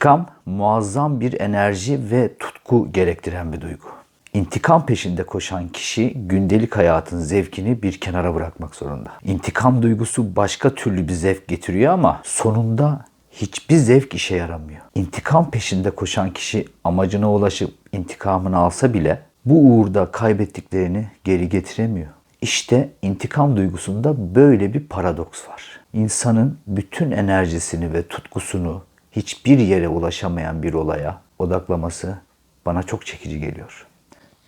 İntikam muazzam bir enerji ve tutku gerektiren bir duygu. İntikam peşinde koşan kişi gündelik hayatın zevkini bir kenara bırakmak zorunda. İntikam duygusu başka türlü bir zevk getiriyor ama sonunda hiçbir zevk işe yaramıyor. İntikam peşinde koşan kişi amacına ulaşıp intikamını alsa bile bu uğurda kaybettiklerini geri getiremiyor. İşte intikam duygusunda böyle bir paradoks var. İnsanın bütün enerjisini ve tutkusunu hiçbir yere ulaşamayan bir olaya odaklaması bana çok çekici geliyor.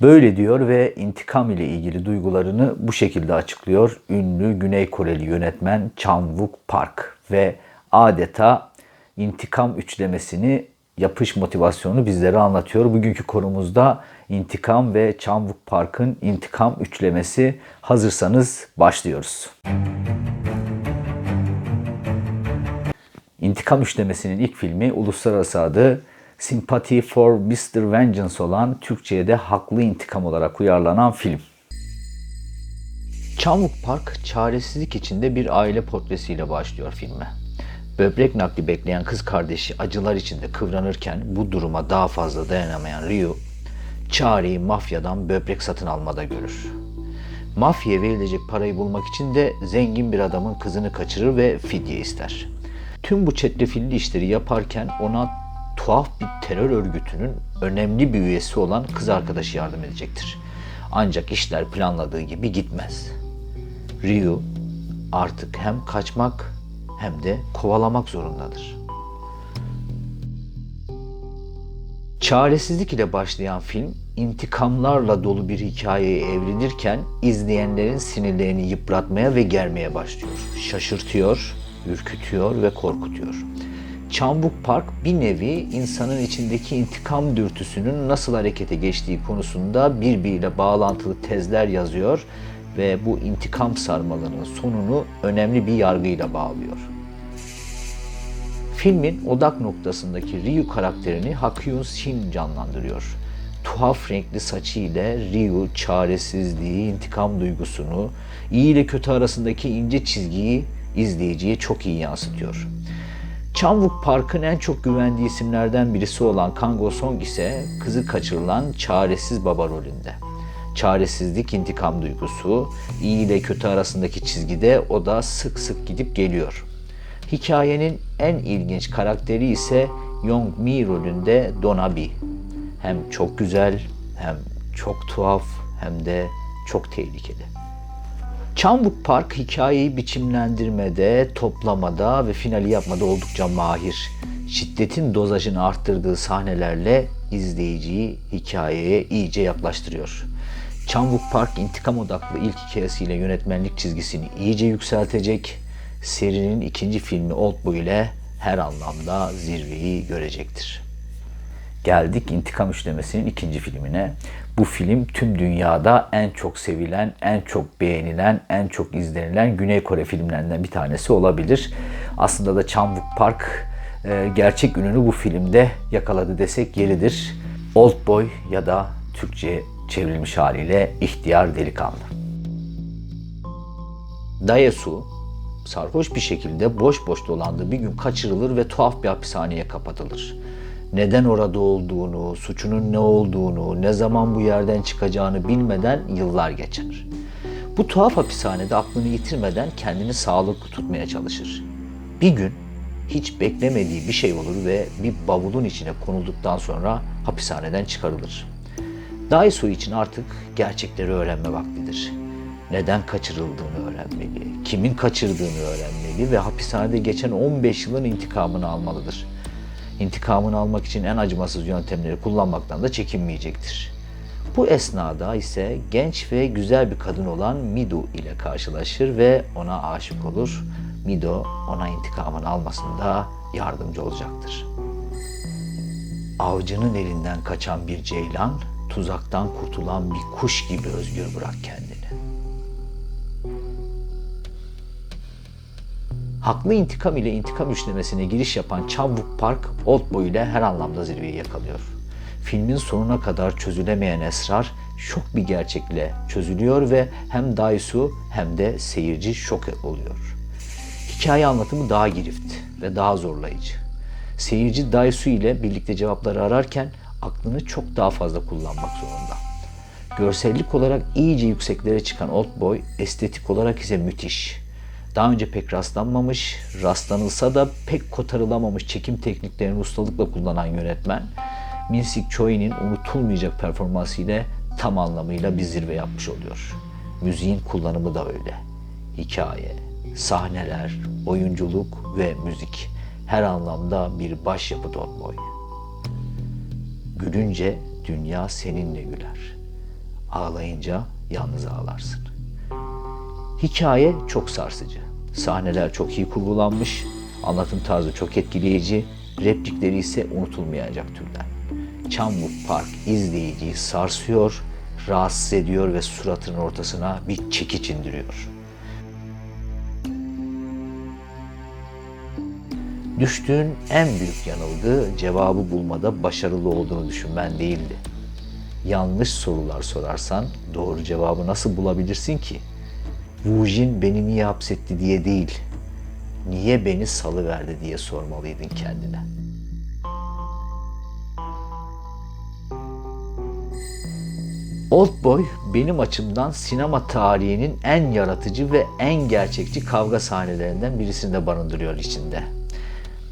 Böyle diyor ve intikam ile ilgili duygularını bu şekilde açıklıyor ünlü Güney Koreli yönetmen Chan Wook Park ve adeta intikam üçlemesini yapış motivasyonu bizlere anlatıyor. Bugünkü konumuzda intikam ve Chan Wook Park'ın intikam üçlemesi. Hazırsanız başlıyoruz. İntikam Üçlemesi'nin ilk filmi uluslararası adı Sympathy for Mr. Vengeance olan Türkçe'ye de Haklı İntikam olarak uyarlanan film. Çamlık Park çaresizlik içinde bir aile portresiyle başlıyor filme. Böbrek nakli bekleyen kız kardeşi acılar içinde kıvranırken bu duruma daha fazla dayanamayan Ryu, çareyi mafyadan böbrek satın almada görür. Mafyaya verilecek parayı bulmak için de zengin bir adamın kızını kaçırır ve fidye ister. Tüm bu çetrefilli işleri yaparken ona tuhaf bir terör örgütünün önemli bir üyesi olan kız arkadaşı yardım edecektir. Ancak işler planladığı gibi gitmez. Ryu artık hem kaçmak hem de kovalamak zorundadır. Çaresizlik ile başlayan film intikamlarla dolu bir hikayeye evrilirken izleyenlerin sinirlerini yıpratmaya ve germeye başlıyor. Şaşırtıyor, ürkütüyor ve korkutuyor. Çambuk Park bir nevi insanın içindeki intikam dürtüsünün nasıl harekete geçtiği konusunda birbiriyle bağlantılı tezler yazıyor ve bu intikam sarmalının sonunu önemli bir yargıyla bağlıyor. Filmin odak noktasındaki Ryu karakterini Hakyun Shin canlandırıyor. Tuhaf renkli saçı ile Ryu çaresizliği, intikam duygusunu, iyi ile kötü arasındaki ince çizgiyi izleyiciye çok iyi yansıtıyor. Chanwook Park'ın en çok güvendiği isimlerden birisi olan Kang Go Song ise kızı kaçırılan çaresiz baba rolünde. Çaresizlik, intikam duygusu, iyi ile kötü arasındaki çizgide o da sık sık gidip geliyor. Hikayenin en ilginç karakteri ise Yong Mi rolünde Donabi. Hem çok güzel, hem çok tuhaf, hem de çok tehlikeli. Çambuk Park hikayeyi biçimlendirmede, toplamada ve finali yapmada oldukça mahir. Şiddetin dozajını arttırdığı sahnelerle izleyiciyi hikayeye iyice yaklaştırıyor. Çambuk Park intikam odaklı ilk hikayesiyle yönetmenlik çizgisini iyice yükseltecek. Serinin ikinci filmi Oldboy ile her anlamda zirveyi görecektir. Geldik İntikam Üçlemesi'nin ikinci filmine. Bu film tüm dünyada en çok sevilen, en çok beğenilen, en çok izlenilen Güney Kore filmlerinden bir tanesi olabilir. Aslında da Chanwook Park e, gerçek ününü bu filmde yakaladı desek yeridir. Old Boy ya da Türkçe çevrilmiş haliyle İhtiyar Delikanlı. Daesu sarhoş bir şekilde boş boş dolandığı bir gün kaçırılır ve tuhaf bir hapishaneye kapatılır neden orada olduğunu, suçunun ne olduğunu, ne zaman bu yerden çıkacağını bilmeden yıllar geçer. Bu tuhaf hapishanede aklını yitirmeden kendini sağlıklı tutmaya çalışır. Bir gün hiç beklemediği bir şey olur ve bir bavulun içine konulduktan sonra hapishaneden çıkarılır. Daisu için artık gerçekleri öğrenme vaktidir. Neden kaçırıldığını öğrenmeli, kimin kaçırdığını öğrenmeli ve hapishanede geçen 15 yılın intikamını almalıdır.'' İntikamını almak için en acımasız yöntemleri kullanmaktan da çekinmeyecektir. Bu esnada ise genç ve güzel bir kadın olan Mido ile karşılaşır ve ona aşık olur. Mido ona intikamını almasında yardımcı olacaktır. Avcının elinden kaçan bir ceylan, tuzaktan kurtulan bir kuş gibi özgür bırak kendini. Haklı intikam ile intikam üçlemesine giriş yapan Chan-wook Park, Oldboy ile her anlamda zirveyi yakalıyor. Filmin sonuna kadar çözülemeyen esrar şok bir gerçekle çözülüyor ve hem Daisu hem de seyirci şok oluyor. Hikaye anlatımı daha girift ve daha zorlayıcı. Seyirci Daisu ile birlikte cevapları ararken aklını çok daha fazla kullanmak zorunda. Görsellik olarak iyice yükseklere çıkan Oldboy, estetik olarak ise müthiş. Daha önce pek rastlanmamış, rastlanılsa da pek kotarılamamış çekim tekniklerini ustalıkla kullanan yönetmen, Min Sik Choi'nin unutulmayacak performansı ile tam anlamıyla bir zirve yapmış oluyor. Müziğin kullanımı da öyle. Hikaye, sahneler, oyunculuk ve müzik her anlamda bir başyapıt Oldboy. Gülünce dünya seninle güler. Ağlayınca yalnız ağlarsın. Hikaye çok sarsıcı. Sahneler çok iyi kurgulanmış, anlatım tarzı çok etkileyici, replikleri ise unutulmayacak türden. Chan-wook Park izleyiciyi sarsıyor, rahatsız ediyor ve suratının ortasına bir çekiç indiriyor. Düştüğün en büyük yanılgı cevabı bulmada başarılı olduğunu düşünmen değildi. Yanlış sorular sorarsan doğru cevabı nasıl bulabilirsin ki? Wu Jin beni niye hapsetti diye değil, niye beni salıverdi diye sormalıydın kendine. Oldboy benim açımdan sinema tarihinin en yaratıcı ve en gerçekçi kavga sahnelerinden birisini de barındırıyor içinde.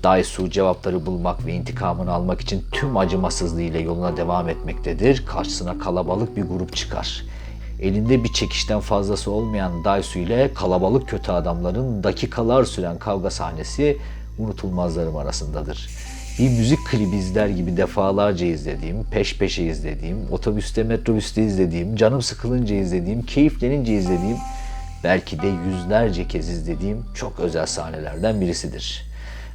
Daisu cevapları bulmak ve intikamını almak için tüm acımasızlığıyla yoluna devam etmektedir. Karşısına kalabalık bir grup çıkar. Elinde bir çekişten fazlası olmayan Daisu ile kalabalık kötü adamların dakikalar süren kavga sahnesi unutulmazlarım arasındadır. Bir müzik klibi izler gibi defalarca izlediğim, peş peşe izlediğim, otobüste, metrobüste izlediğim, canım sıkılınca izlediğim, keyiflenince izlediğim, belki de yüzlerce kez izlediğim çok özel sahnelerden birisidir.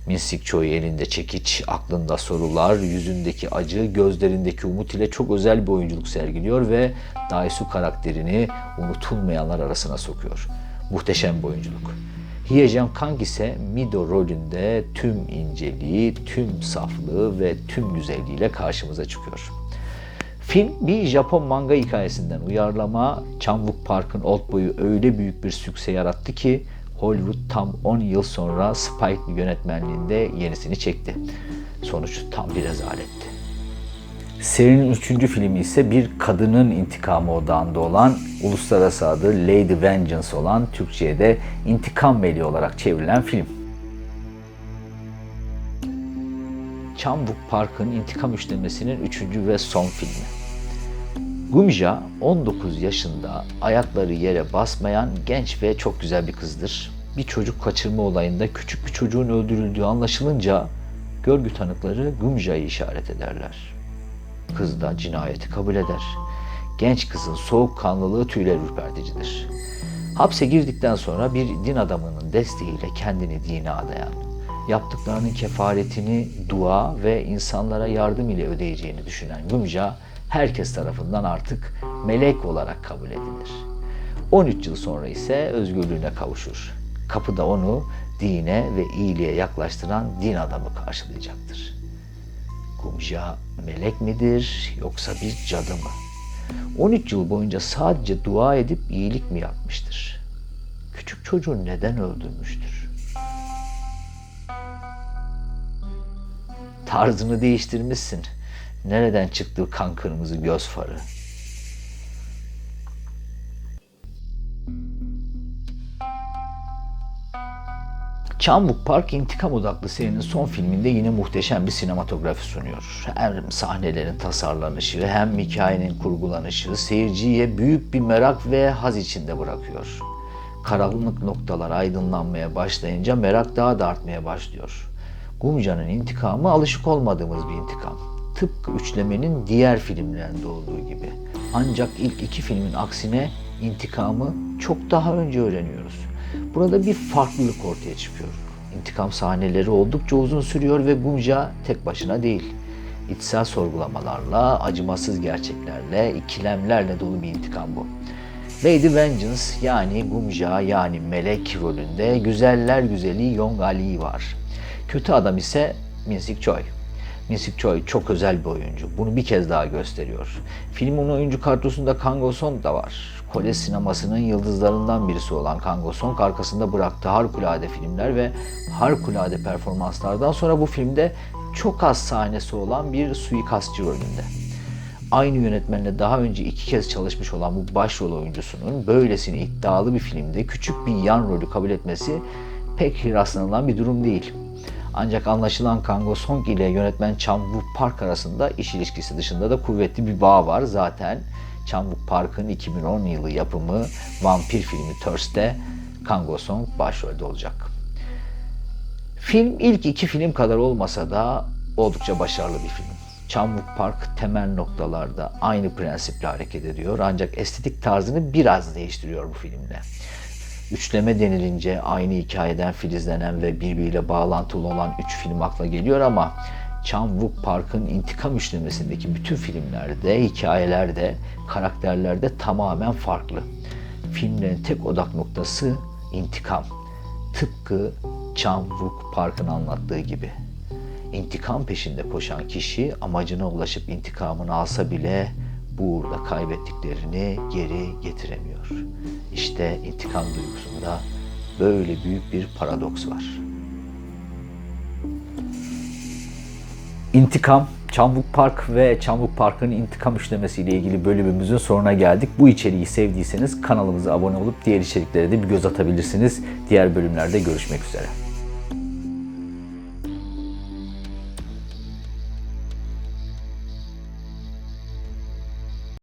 Minsik Choi elinde çekiç, aklında sorular, yüzündeki acı, gözlerindeki umut ile çok özel bir oyunculuk sergiliyor ve Daisu karakterini unutulmayanlar arasına sokuyor. Muhteşem bir oyunculuk. Hye Jang Kang ise Mido rolünde tüm inceliği, tüm saflığı ve tüm güzelliğiyle karşımıza çıkıyor. Film bir Japon manga hikayesinden uyarlama, Chan-wook Park'ın Oldboy'u öyle büyük bir sükse yarattı ki Hollywood tam 10 yıl sonra Spike yönetmenliğinde yenisini çekti. Sonuç tam bir rezaletti. Serinin üçüncü filmi ise bir kadının intikamı odağında olan, uluslararası adı Lady Vengeance olan Türkçe'ye de İntikam Meleği olarak çevrilen film. Chan-wook Park'ın intikam üçlemesinin üçüncü ve son filmi. Gumja 19 yaşında ayakları yere basmayan genç ve çok güzel bir kızdır. Bir çocuk kaçırma olayında küçük bir çocuğun öldürüldüğü anlaşılınca görgü tanıkları Gumja'yı işaret ederler. Kız da cinayeti kabul eder. Genç kızın soğukkanlılığı tüyler ürperticidir. Hapse girdikten sonra bir din adamının desteğiyle kendini dine adayan, yaptıklarının kefaretini dua ve insanlara yardım ile ödeyeceğini düşünen Gumja, herkes tarafından artık melek olarak kabul edilir. 13 yıl sonra ise özgürlüğüne kavuşur. Kapıda onu dine ve iyiliğe yaklaştıran din adamı karşılayacaktır. Gumja melek midir yoksa bir cadı mı? 13 yıl boyunca sadece dua edip iyilik mi yapmıştır? Küçük çocuğu neden öldürmüştür? Tarzını değiştirmişsin. Nereden çıktı kan kırmızı göz farı? Chan-wook Park intikam odaklı serinin son filminde yine muhteşem bir sinematografi sunuyor. Hem sahnelerin tasarlanışı hem hikayenin kurgulanışı seyirciye büyük bir merak ve haz içinde bırakıyor. Karanlık noktalar aydınlanmaya başlayınca merak daha da artmaya başlıyor. Gumja'nın intikamı alışık olmadığımız bir intikam. Tıpkı üçlemenin diğer filmlerinde olduğu gibi. Ancak ilk iki filmin aksine intikamı çok daha önce öğreniyoruz. Burada bir farklılık ortaya çıkıyor. İntikam sahneleri oldukça uzun sürüyor ve Gunja tek başına değil. İçsel sorgulamalarla, acımasız gerçeklerle, ikilemlerle dolu bir intikam bu. Lady Vengeance yani Gumja yani melek rolünde güzeller güzeli Yong Ali var. Kötü adam ise Minsik Choi. Minsik Choi çok özel bir oyuncu. Bunu bir kez daha gösteriyor. Filmin oyuncu kadrosunda Kang Go Song da var. Kore sinemasının yıldızlarından birisi olan Kang Song arkasında bıraktığı harikulade filmler ve harikulade performanslardan sonra bu filmde çok az sahnesi olan bir suikastçı rolünde aynı yönetmenle daha önce iki kez çalışmış olan bu başrol oyuncusunun böylesine iddialı bir filmde küçük bir yan rolü kabul etmesi pek rastlanılan bir durum değil. Ancak anlaşılan Kang Song ile yönetmen Chan Wook Park arasında iş ilişkisi dışında da kuvvetli bir bağ var. Zaten Chan Wook Park'ın 2010 yılı yapımı vampir filmi Thirst'te Kang Song başrolde olacak. Film ilk iki film kadar olmasa da oldukça başarılı bir film. Çamlık Park temel noktalarda aynı prensiple hareket ediyor ancak estetik tarzını biraz değiştiriyor bu filmde. Üçleme denilince aynı hikayeden filizlenen ve birbiriyle bağlantılı olan üç film akla geliyor ama Chan Wook Park'ın intikam üçlemesindeki bütün filmlerde, hikayelerde, karakterlerde tamamen farklı. Filmlerin tek odak noktası intikam. Tıpkı Chan Wook Park'ın anlattığı gibi. İntikam peşinde koşan kişi amacına ulaşıp intikamını alsa bile bu uğurda kaybettiklerini geri getiremiyor. İşte intikam duygusunda böyle büyük bir paradoks var. İntikam, Çamlık Park ve Çamlık Park'ın intikam işlemesiyle ilgili bölümümüzün sonuna geldik. Bu içeriği sevdiyseniz kanalımıza abone olup diğer içeriklere de bir göz atabilirsiniz. Diğer bölümlerde görüşmek üzere.